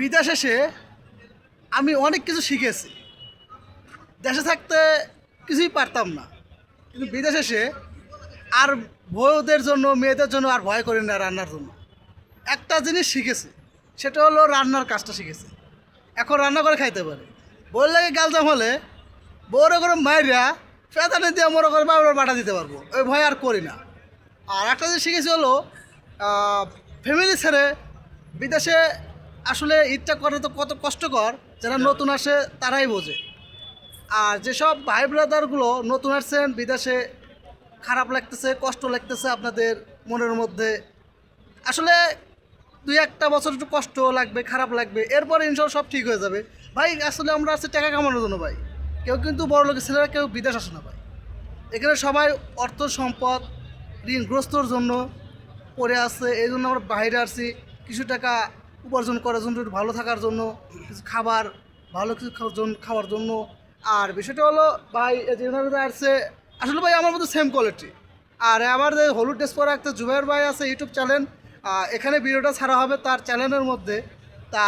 বিদেশ এসে আমি অনেক কিছু শিখেছি। দেশে থাকতে কিছুই পারতাম না। কিন্তু বিদেশ এসে আর বউদের জন্য, মেয়েদের জন্য আর ভয় করি না রান্নার জন্য। একটা জিনিস শিখেছি, সেটা হলো রান্নার কাজটা শিখেছি। এখন রান্না করে খাইতে পারে। বললে গালজাম হলে বউরে করে মাইরা ফেতানে দিয়ে মনে করে বাবার বাটা দিতে পারব। ওই ভয় আর করি না। আর একটা জিনিস শিখেছি হলো ফ্যামিলি ছেড়ে বিদেশে আসলে ঈদটা করা তো কত কষ্টকর যারা নতুন আসে তারাই বোঝে। আর যেসব ভাই ব্রাদারগুলো নতুন আসছেন বিদেশে খারাপ লাগতেছে কষ্ট লাগতেছে আপনাদের মনের মধ্যে আসলে দুই একটা বছর একটু কষ্ট লাগবে খারাপ লাগবে এরপরে ইনশাল্লাহ সব ঠিক হয়ে যাবে। ভাই আসলে আমরা আসছি টাকা কামানোর জন্য ভাই। কেউ কিন্তু বড় লোকের ছেলেরা কেউ বিদেশ আসে না ভাই। এখানে সবাই অর্থ সম্পদ ঋণগ্রস্তর জন্য পড়ে আছে এই জন্য আমরা বাইরে আসছি। কিছু টাকা উপার্জন করার জন্য, একটু ভালো থাকার জন্য, কিছু খাবার, ভালো কিছু খাওয়ার জন্য। আর বিষয়টা হলো, ভাই আসছে, আসলে ভাই, আমার মতো সেম কোয়ালিটি আর আমার যে হলুদ ড্রেস পরে একটা জুবাইর ভাই আছে, ইউটিউব চ্যানেল এখানে ভিডিওটা ছাড়া হবে তার চ্যানেলের মধ্যে। তা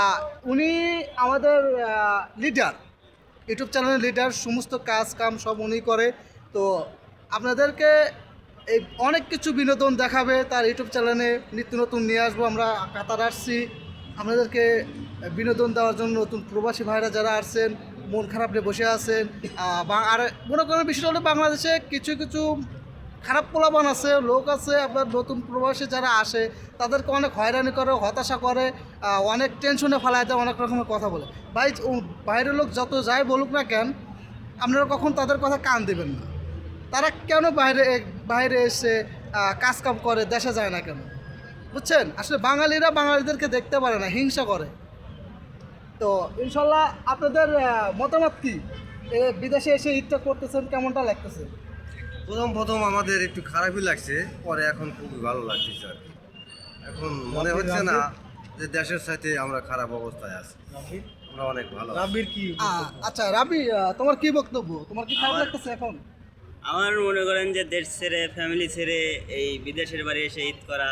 উনি আমাদের লিডার ইউটিউব চ্যানেলের লিডার সমস্ত কাজ কাম সব উনি করে। তো আপনাদেরকে এই অনেক কিছু বিনোদন দেখাবে তার ইউটিউব চ্যানেলে। নিত্য নতুন নিয়ে আসব আমরা, কাতার আসছি। আপনাদেরকে বিনোদন দেওয়ার জন্য নতুন প্রবাসী ভাইরা যারা আসছেন মন খারাপ নিয়ে বসে আছেন আর মনে করেন বিষয়টা হলো বাংলাদেশে কিছু কিছু খারাপ পোলাপান আছে লোক আছে আপনার নতুন প্রবাসী যারা আসে তাদেরকে অনেক হয়রানি করে হতাশা করে অনেক টেনশনে ফেলায় দেয় অনেক রকমের কথা বলে। ভাই বাইরের লোক যত যাই বলুক না কেন আপনারা কখন তাদের কথা কান দেবেন না। তারা কেন বাইরে বাইরে এসে আহ, কাজ কাম করে দেশে যায় না কেন? বুঝছেন? আসলে বাঙালিরা বাঙালিদেরকে দেখতে পারে না হিংসা করে। তো ইনশাল্লাহ আপনাদের মতামত কি? এ, বিদেশে এসে ঈদটা করতেছেন কেমনটা লাগতেছে? প্রথম প্রথম আমাদের একটু খারাপই লাগছে পরে এখন খুবই ভালো লাগছে আর কি। এখন মনে হচ্ছে না যে দেশের সাথে আমরা খারাপ অবস্থায় আছি। আমরা অনেক ভালো রাবির কি আচ্ছা রাবি তোমার কি বক্তব্য? তোমার কি খারাপ লাগতেছে এখন? আমার মনে করেন যে দেশ ছেড়ে ফ্যামিলি ছেড়ে এই বিদেশের বাড়ি এসে ঈদ করা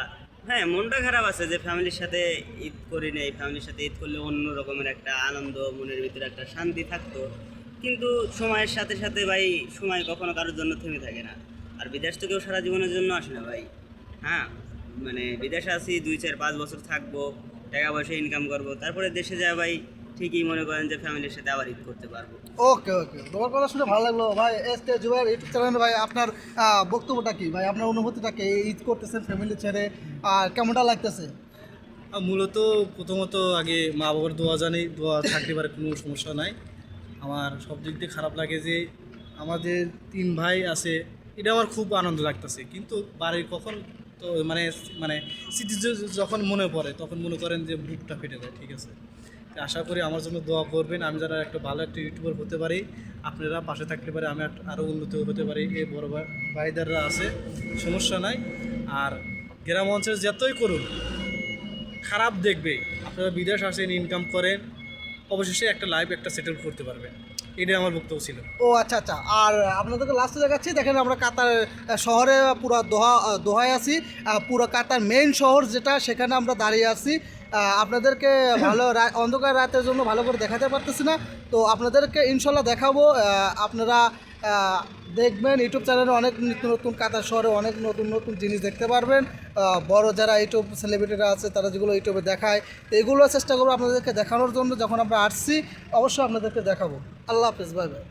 হ্যাঁ মনটা খারাপ আছে যে ফ্যামিলির সাথে ঈদ করি নেই, ফ্যামিলির সাথে ঈদ করলে অন্য রকমের একটা আনন্দ, মনের ভিতরে একটা শান্তি থাকতো। কিন্তু সময়ের সাথে সাথে ভাই, সময় কখনো কারোর জন্য থেমে থাকে না। আর বিদেশ তো কেউ সারা জীবনের জন্য আসে না ভাই। হ্যাঁ মানে বিদেশে আসি দুই, চার, পাঁচ বছর থাকব, টাকা পয়সা ইনকাম করব, তারপরে দেশে যায় ভাই ঠিকই মনে করেন যে ফ্যামিলির সাথে আবার ঈদ করতে পারব। ওকে ওকে। তোমার কথা শুনে ভালো লাগল। ভাই S K Zubair YouTube channel ভাই আপনার বক্তব্যটা কি? ভাই আপনার অনুভূতিটা কি? ঈদ করতেছেন ফ্যামিলি ছেড়ে আর কেমনটা লাগতেছে? মূলত প্রথমত আগে মা বাবার দোয়া জানি দোয়া থাকতে পারে কোনো সমস্যা নাই। আমার সব দিক দিয়ে খারাপ লাগে যে আমাদের তিন ভাই আছে এটা আমার খুব আনন্দ লাগতেছে। কিন্তু বাড়ির কখন তো মানে মানে স্মৃতি যখন মনে পড়ে তখন মনে করেন যে বুকটা ফেটে যায় ঠিক আছে? আশা করি আমার জন্য দোয়া করবেন। আমি যারা একটা ভালো একটা ইউটিউবার হতে পারি। আপনারা পাশে থাকতে পারে, আমি আরও উন্নত হতে পারি। এই বড় ভাই ভাইদাররা আছে, সমস্যা নাই। আর গ্রাম অঞ্চলে যতই করুন খারাপ দেখবে আপনারা বিদেশ আসেন ইনকাম করেন, অবশেষে একটা লাইফ একটা সেটেল করতে পারবেন। এটাই আমার বক্তব্য ছিল। ও আচ্ছা আচ্ছা। আর আপনাদেরকে লাস্টে দেখাচ্ছি, দেখেন আমরা কাতার শহরে পুরো দোহা দোহায় আছি। পুরো কাতার মেইন শহর যেটা, সেখানে আমরা দাঁড়িয়ে আছি। আপনাদেরকে ভালো অন্ধকার রাতের জন্য ভালো করে দেখাতে পারতেছি না। তো আপনাদেরকে ইনশাল্লাহ দেখাবো। আপনারা দেখবেন, ইউটিউব চ্যানেলে অনেক নিত্য নতুন কাতার শহরে অনেক নতুন নতুন জিনিস দেখতে পারবেন। বড় যারা ইউটিউব সেলিব্রিটিরা আছে, তারা যেগুলো ইউটিউবে দেখায়, তো এগুলো চেষ্টা করব আপনাদেরকে দেখানোর জন্য যখন আমরা আসছি, অবশ্যই আপনাদেরকে দেখাবো। আল্লাহ হাফেজ, বাই বাই।